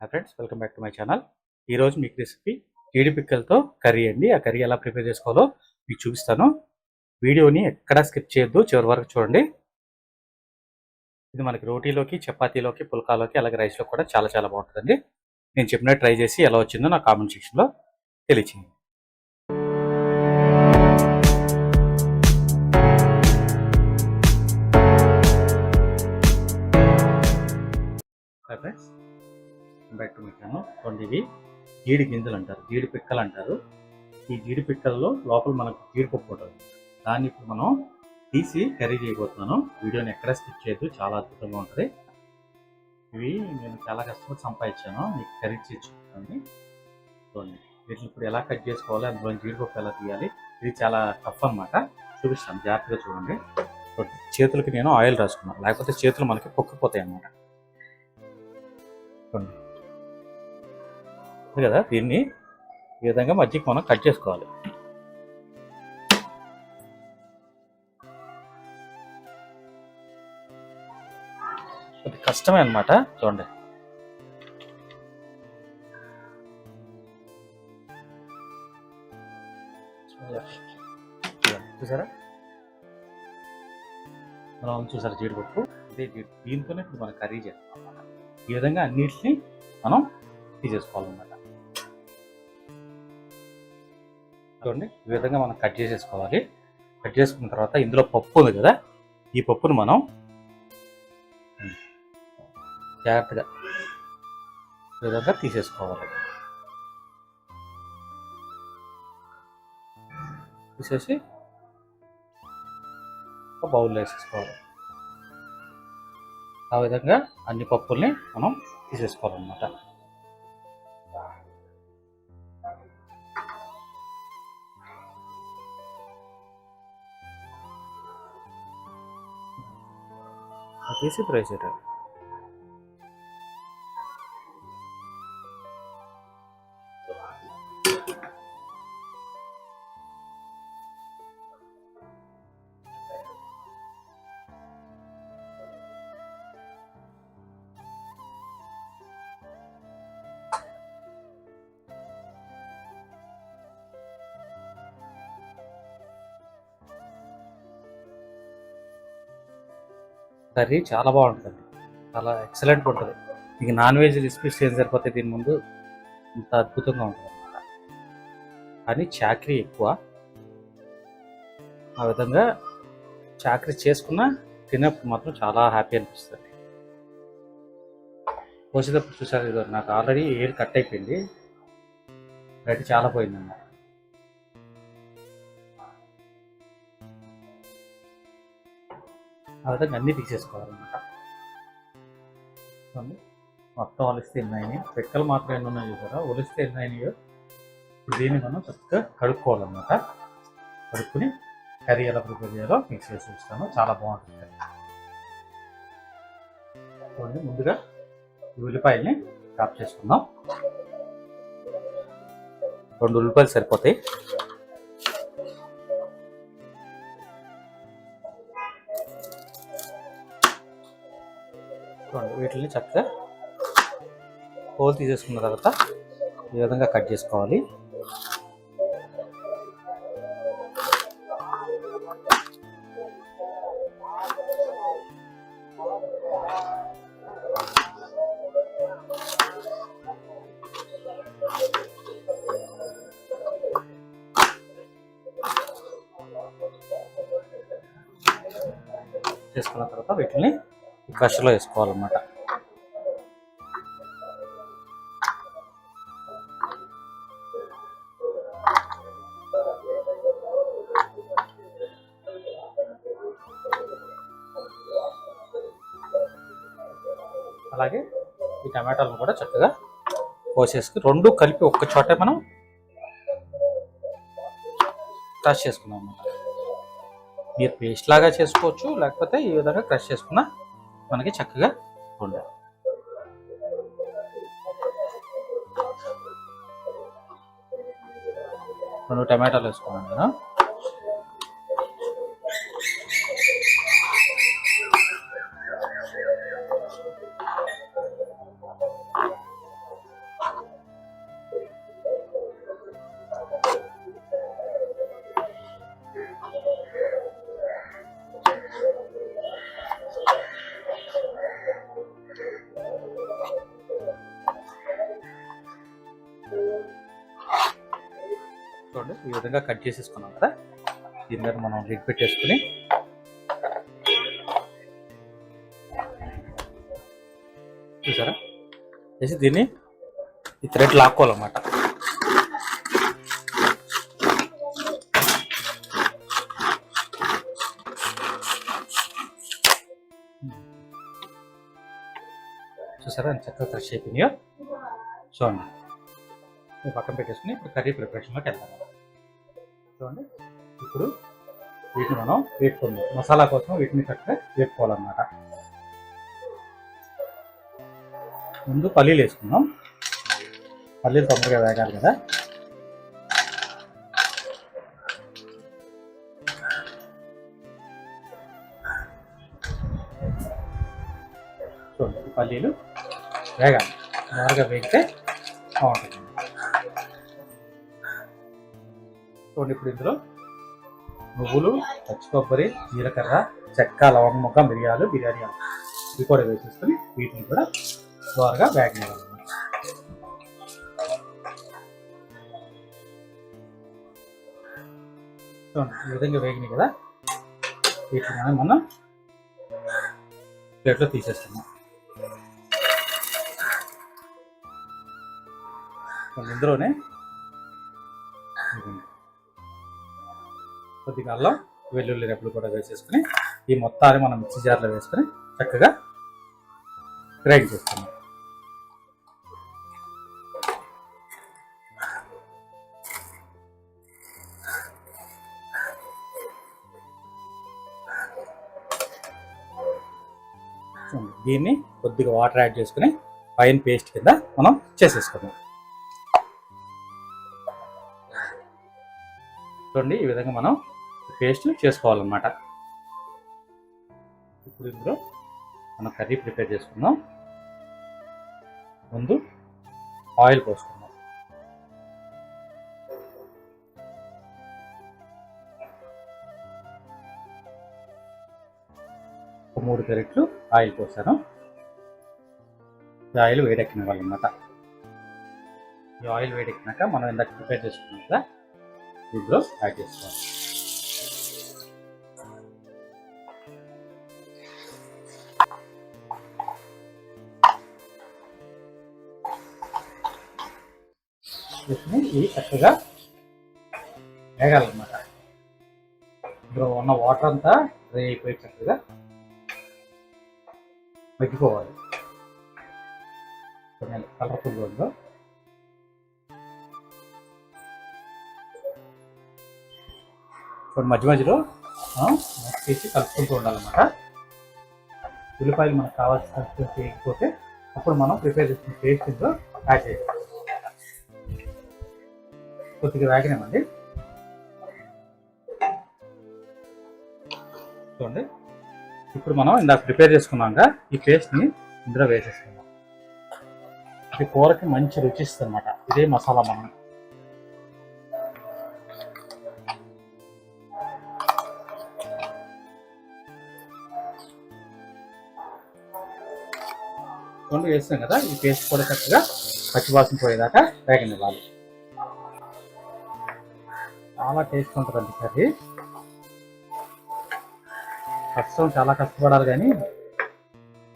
Hi friends welcome back to my channel ఈరోజు మీకు recipe జీడి పిక్కలతో కర్రీ అండి. ఆ కర్రీ ఎలా ప్రిపేర్ చేసుకోవాలో మీకు చూపిస్తాను. వీడియోని ఎక్కడా స్కిప్ చేయొద్దు చివరి వరకు చూడండి. ఇది మనకి రోటీలోకి చపాతీలోకి పుల్కాలోకి అలాగే రైస్లో కూడా చాలా చాలా బాగుంటుందండి. నేను చెప్పినట్టు ట్రై చేసి ఎలా వచ్చిందో నా కామెంట్ సెక్షన్లో తెలియచేయండి. బ్యాక్ టు మై ఛానల్ చూడండి ఇవి జీడి గింజలు అంటారు జీడి పిక్కలు అంటారు. ఈ జీడి పిక్కల్లో లోపల మనకు జీడిపప్పు ఉంటుంది. దాన్ని ఇప్పుడు మనం తీసి కర్రీ చేయబోతున్నాను. వీడియోని ఎక్కడ స్కిప్ చేయదు చాలా అద్భుతంగా ఉంటుంది. ఇవి నేను చాలా కష్టపడి సంపాదించాను. మీకు కర్రీ చేర్చుకుంటాను చూడండి వీటిని ఇప్పుడు ఎలా కట్ చేసుకోవాలి అందులో జీడిపప్పు ఎలా తీయాలి ఇది చాలా టఫ్ అన్నమాట. చూపిస్తాను జాగ్రత్తగా చూడండి. చూడండి. చేతులకి నేను ఆయిల్ రాసుకున్నాను. లేకపోతే చేతులు మనకి పొక్కిపోతాయి అన్నమాట చూడండి. వస్తుంది కదా దీన్ని ఈ విధంగా మధ్యకి మనం కట్ చేసుకోవాలి. అది కష్టమే అనమాట చూడండి. చూసారా? మనం చూసారు జీడిపప్పు? ఇదే దీంతోనే ఇప్పుడు మనం కర్రీ చేస్తాం ఈ విధంగా అన్నిటిని మనం తీసేసుకోవాలన్నమాట. చూడండి. ఈ విధంగా మనం కట్ చేసేసుకోవాలి. కట్ చేసుకున్న తర్వాత ఇందులో పప్పు ఉంది కదా ఈ పప్పును మనం జాగ్రత్తగా ఈ విధంగా తీసేసుకోవాలి. తీసేసి ఒక బౌల్లో వేసేసుకోవాలి. ఆ విధంగా అన్ని పప్పుల్ని మనం తీసేసుకోవాలన్నమాట. అది తీసి ఫ్రై కర్రీ చాలా బాగుంటుంది. చాలా ఎక్సలెంట్ ఉంటుంది. మీకు నాన్ వెజ్ రెసిపీస్ ఏం సరిపోతే దీని ముందు? ఇంత అద్భుతంగా ఉంటుంది కానీ చాకరీ ఎక్కువ. ఆ విధంగా చాకరీ చేసుకున్న తినప్పుడు మాత్రం చాలా హ్యాపీ అనిపిస్తుంది. పోసేటప్పుడు చూసారు ఇదో నాకు ఆల్రెడీ ఏరు కట్ అయిపోయింది. గడ్డి చాలా పోయిందన్నమాట. ఆ విధంగా అన్నీ తీసేసుకోవాలన్నమాట మొత్తం ఒలిస్తే ఎన్ని అయినాయి? పిక్కలు మాత్రం ఎన్ని ఉన్నాయో చూసారా? ఒలిస్తే ఎన్నైనాయో ఇప్పుడు దీన్ని మనం చక్కగా కడుక్కోవాలన్నమాట. కడుక్కుని కర్రీ ఎలా ప్రిపేర్ చేయాలో మీకు చేసి చూస్తాను. చాలా బాగుంటుంది చూడండి ముందుగా ఈ ఉల్లిపాయల్ని కాప్ చేసుకుందాం. రెండు ఉల్లిపాయలు సరిపోతాయి. వీటిని చక్కగా హోల్ తీసేసుకున్న తర్వాత ఈ విధంగా కట్ చేసుకోవాలి. చేసుకున్న తర్వాత వీటిని క్రష్లో వేసుకోవాలన్నమాట. అలాగే ఈ టమాటాలను కూడా చక్కగా కోసేసుకుని రెండు కలిపి ఒక్క చోటే మనం క్రష్ చేసుకున్నాం అన్నమాట. మీరు పేస్ట్ లాగా చేసుకోవచ్చు లేకపోతే ఈ విధంగా క్రష్ చేసుకున్నా మనకి చక్కగా ఉండాలి. రెండు టమాటాలు వేసుకున్నాను నేను. విధంగా కట్ చేసేసుకున్నాం కదా? దీని మీద మనం లిడ్ పెట్టేసుకుని చూసారా? వేసి దీన్ని ఈ థ్రెడ్ లాక్కోవాలన్నమాట. చూసారా? చక్కగా థ్రెడ్ షేపింగ్ చూడండి. పక్కన పెట్టేసుకుని ఇప్పుడు కర్రీ ప్రిపరేషన్లోకి వెళ్తాం చూడండి. ఇప్పుడు వీటిని మనం వేపుకుందాం. మసాలా కోసం వీటిని చక్కగా వేపుకోవాలన్నమాట. ముందు పల్లీలు వేసుకుందాం. పల్లీలు తొందరగా వేగాలి కదా. చూడండి పల్లీలు వేగాలి. బాగా వేగితే బాగుంటుంది. చూడండి ఇప్పుడు ఇందులో. నువ్వులు పచ్చి కొబ్బరి జీలకర్ర చెక్క లవంగ ముఖం మిరియాలు బిర్యానీ ఆకు ఇవి కూడా వేసేసుకుని వీటిని కూడా త్వరగా బ్యాగ్ చేయాలి ఈ విధంగా వేగినాయి కదా. వీటిని మనం ప్లేట్లో తీసేస్తున్నాం. ఇందులోనే కొద్దిగా అల్లం వెల్లుల్లి రెబ్బలు కూడా వేసేసుకుని ఈ మొత్తాన్ని మనం మిక్సీ జార్లో వేసుకుని చక్కగా గ్రైండ్ చేసుకున్నాం దీన్ని కొద్దిగా వాటర్ యాడ్ చేసుకుని పైన పేస్ట్ కింద మనం చేసేసుకుందాం. చూడండి ఈ విధంగా మనం పేస్ట్ చేసుకోవాలన్నమాట. ఇప్పుడు ఇందులో మనం కర్రీ ప్రిపేర్ చేసుకుందాం. ముందు ఆయిల్ పోసుకుందాం. ఒక మూడు క్యారెట్లు ఆయిల్ పోసాను. ఈ ఆయిల్ వేడెక్కిన వాళ్ళనమాట ఈ ఆయిల్ వేడెక్కినాక మనం ఇందాక ప్రిపేర్ చేసుకున్నాం కదా ఇందులో యాడ్ చేసుకోవాలి. వీటిని ఇవి చక్కగా వేగాలన్నమాట. ఇందులో ఉన్న వాటర్ అంతా డ్రై అయిపోయి చక్కగా మగ్గిపోవాలి. కలర్ఫుల్గా ఉందో ఇప్పుడు మధ్య మధ్యలో మనం చేసి తీసి కలుపుకుంటూ ఉండాలన్నమాట. ఉల్లిపాయలు మనకు కావాల్సిన కన్సిస్టెన్సీ వేయకపోతే అప్పుడు మనం ప్రిపేర్ చేసిన పేస్ట్ యాడ్ చేయాలి. కొద్దిగా వేగనేమండి. చూడండి. ఇప్పుడు మనం ఇందాక ప్రిపేర్ చేసుకున్నాక ఈ పేస్ట్ని ఇందులో వేసేసుకుందాం. ఇది కూరకి మంచి రుచి ఇస్తుంది అనమాట ఇదే మసాలా మనం. రెండు వేస్తాం కదా. ఈ పేస్ట్ కూడా చక్కగా పచ్చివాసన పోయేదాకా వేగనివ్వాలి. చాలా టేస్ట్ ఉంటుందండి కర్రీ. కష్టం చాలా కష్టపడాలి కానీ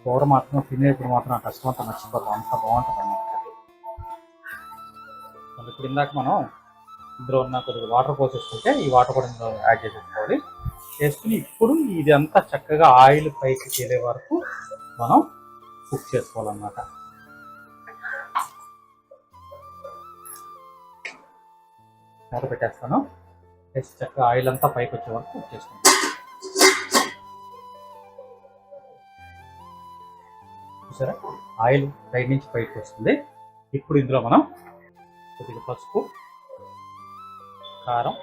కూర మాత్రం తినేప్పుడు మాత్రం ఆ కష్టం అంతా మర్చిపోతాం అంత బాగుంటుంది అన్నమాట ఇప్పుడు ఇందాక మనం ఇందులో ఉన్న కొద్దిగా వాటర్ పోసేసుకుంటే ఈ వాటర్ కూడా ఇందులో యాడ్ చేసేసుకోవాలి. చేసుకుని ఇప్పుడు ఇది అంతా చక్కగా ఆయిల్ పైకి తేలే వరకు మనం కుక్ చేసుకోవాలన్నమాట. మూత పెట్టేస్తాను. వేసి చక్కగా ఆయిల్ అంతా పైకి వచ్చే వరకు కుక్ చేసుకుంటాను చూసారా? ఆయిల్ పై నుంచి పైకి వస్తుంది. ఇప్పుడు ఇందులో మనం కొద్దిగా పసుపు కారం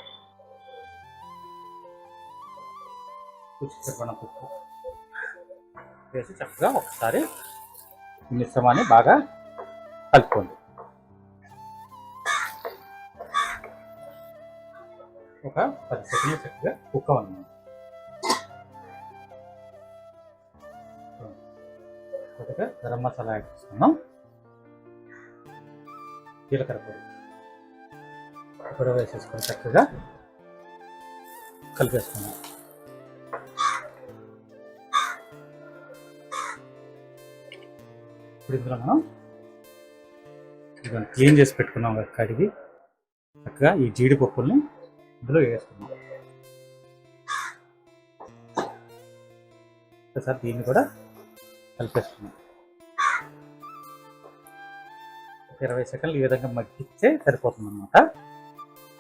రుచి ఉప్పు వేసి చక్కగా ఒకసారి మిశ్రమాన్ని బాగా కలుపుకోండి. ఒక పది సెకండ్లు చక్కగా కుక్ అవ్వండి కొద్దిగా గరం మసాలా యాడ్ చేసుకున్నాం జీలకర్ర పొడి కూడా వేసేసుకొని చక్కగా కలిపేసుకున్నాం ఇప్పుడు ఇందులో మనం ఇదిగోండి క్లీన్ చేసి పెట్టుకున్నాం కడిగి. చక్కగా ఈ జీడిపప్పుల్ని ఇందులో వేసుకుందాం ఒకసారి దీన్ని కూడా కలిపేసుకున్నాం ఇరవై సెకండ్లు ఈ విధంగా మగ్గిస్తే సరిపోతుంది అనమాట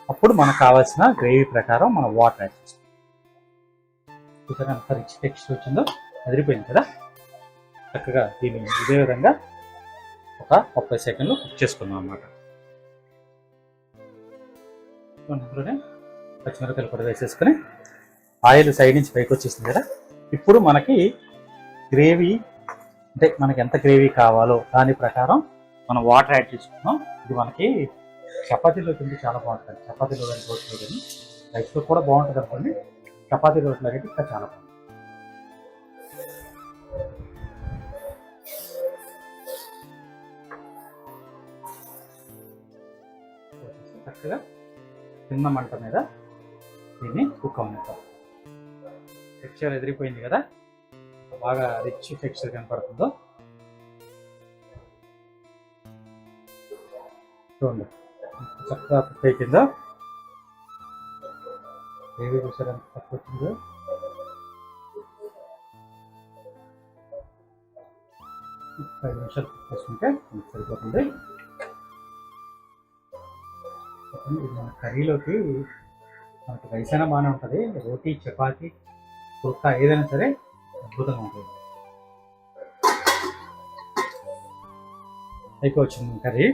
అప్పుడు మనకు కావాల్సిన గ్రేవీ ప్రకారం మనం వాటర్ యాడ్ చేస్తాం. చూసారా ఎంత రిచ్ టెక్స్చర్ వచ్చిందో? అదిరిపోయింది కదా? చక్కగా దీన్ని ఇదే విధంగా ఒక ముప్పై సెకండ్లు కుక్ చేసుకున్నాం అన్నమాట. అందులోనే పచ్చిమిరపకాయలు కూడా వేసేసుకుని ఆయిల్ సైడ్ నుంచి పైకి వచ్చేసింది కదా. ఇప్పుడు మనకి గ్రేవీ అంటే మనకి ఎంత గ్రేవీ కావాలో దాని ప్రకారం మనం వాటర్ యాడ్ చేసుకున్నాం. ఇది మనకి చపాతీలో తింటే చాలా బాగుంటుంది. చపాతీలో కానీ రోట్లో కానీ రైస్లో కూడా బాగుంటుంది అనుకోండి. చపాతీ రోట్లో అయితే ఇంకా చాలా బాగుంటుంది. చక్కగా చిన్న మంట మీద దీన్ని కుక్ అమ్ముతాం టెక్స్చర్ ఎదిరిపోయింది కదా? బాగా రిచ్ టెక్స్చర్ కనపడుతుందో. చూడండి. చక్కగా కుక్ అయిపోయిందో. ఏవి చూసారు ఎంత తక్కువ వచ్చిందో. ఒక నిమిషాలు కుక్ చేసుకుంటే సరిపోతుంది. ఇది మన కర్రీలోకి మనకి రైస్ అయినా బాగానే ఉంటుంది. రోటీ చపాతి కుర్తా ఏదైనా సరే అద్భుతంగా ఉంటుంది. అయిపోవచ్చు కర్రీ.